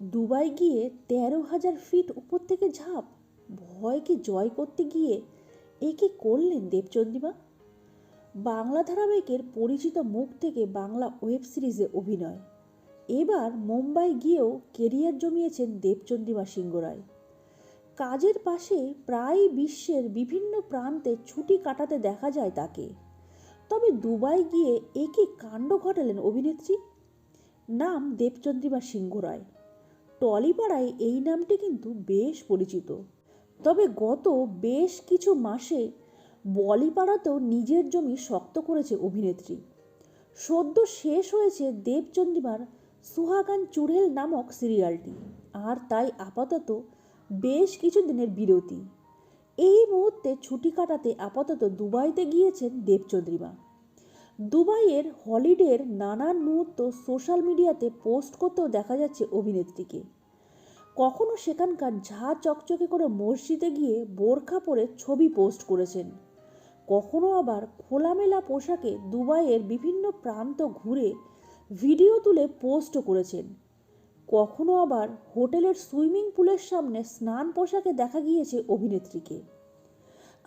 Dubai গিয়ে তেরো হাজার ফিট উপর থেকে ঝাঁপ, ভয়কে জয় করতে গিয়ে এ কি করলেন দেবচন্দিমা বাংলা ধারাবাহিকের পরিচিত মুখ থেকে বাংলা ওয়েব সিরিজে অভিনয়। এবার মুম্বাই গিয়েও কেরিয়ার জমিয়েছেন দেবচন্দিমা সিংহ রায় কাজের পাশে প্রায় বিশ্বের বিভিন্ন প্রান্তে ছুটি কাটাতে দেখা যায় তাকে। তবে দুবাই গিয়ে একই কাণ্ড ঘটালেন অভিনেত্রী? নাম দেবচন্দ্রিমা সিংহ রায় টলিপাড়ায় এই নামটি কিন্তু বেশ পরিচিত। তবে গত বেশ কিছু মাসে বলিপাড়াতেও নিজের জমি শক্ত করেছে অভিনেত্রী। সদ্য শেষ হয়েছে দেবচন্দ্রিমার সুহাগান চুড়েল নামক সিরিয়ালটি, আর তাই আপাতত বেশ কিছু দিনের বিরতি। এই মুহূর্তে ছুটি কাটাতে আপাতত দুবাইতে গিয়েছেন দেবচন্দ্রিমা। দুবাইয়ের হলিডের নানান মুহূর্ত সোশ্যাল মিডিয়াতে পোস্ট করতেও দেখা যাচ্ছে অভিনেত্রীকে। কখনো সেখানকার ঝা চকচকে করে মসজিদে গিয়ে বোরখা পরে ছবি পোস্ট করেছেন। কখনো আবার খোলামেলা পোশাকে দুবাইয়ের বিভিন্ন প্রান্ত ঘুরে ভিডিও তুলে পোস্টও করেছেন। কখনো আবার হোটেলের সুইমিং পুলের সামনে স্নান পোশাকে দেখা গিয়েছে অভিনেত্রীকে।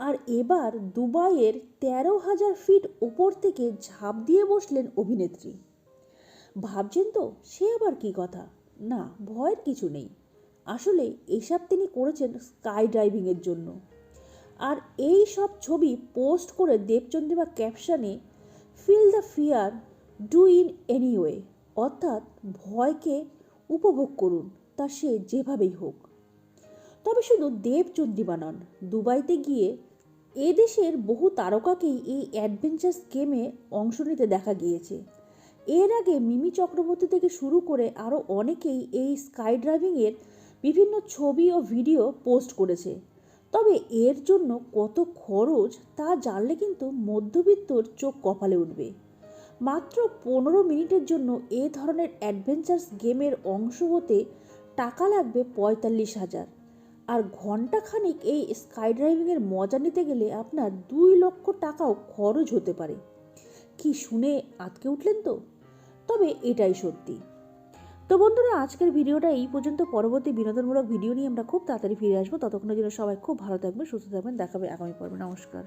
আর এবার দুবাইয়ের তেরো হাজার ফিট ওপর থেকে ঝাঁপ দিয়ে বসলেন অভিনেত্রী। ভাবছেন তো, সে আবার কি কথা? না, ভয়ের কিছু নেই। আসলে এসব তিনি করেছেন স্কাই ড্রাইভিংয়ের জন্য। আর এই সব ছবি পোস্ট করে দেবচন্দ্রিমা ক্যাপশনে feel the fear do in anyway অর্থাৎ ভয়কে উপভোগ করুন, তা সে যেভাবেই হোক। তবে শুধু দেবচন্দ্রিমা নন, দুবাইতে গিয়ে এদেশের বহু তারকাকেই এই অ্যাডভেঞ্চার গেমে অংশ নিতে দেখা গিয়েছে। এর আগে মিমি চক্রবর্তী থেকে শুরু করে আরও অনেকেই এই স্কাই ড্রাইভিংয়ের বিভিন্ন ছবি ও ভিডিও পোস্ট করেছে। তবে এর জন্য কত খরচ তা জানলে কিন্তু মধ্যবিত্তর চোখ কপালে উঠবে। মাত্র পনেরো মিনিটের জন্য এ ধরনের অ্যাডভেঞ্চার্স গেমের অংশ হতে টাকা লাগবে পঁয়তাল্লিশ হাজার। আর ঘন্টাখানিক এই স্কাই ড্রাইভিংয়ের মজা নিতে গেলে আপনার দুই লক্ষ টাকাও খরচ হতে পারে। কি শুনে আটকে উঠলেন তো? তবে এটাই সত্যি। তো বন্ধুরা, আজকের ভিডিওটা এই পর্যন্ত। পরবর্তী বিনোদনমূলক ভিডিও নিয়ে আমরা খুব তাড়াতাড়ি ফিরে আসব। ততক্ষণের জন্য সবাই খুব ভালো থাকবেন, সুস্থ থাকবেন। দেখাবে আগামী পর্বে। নমস্কার।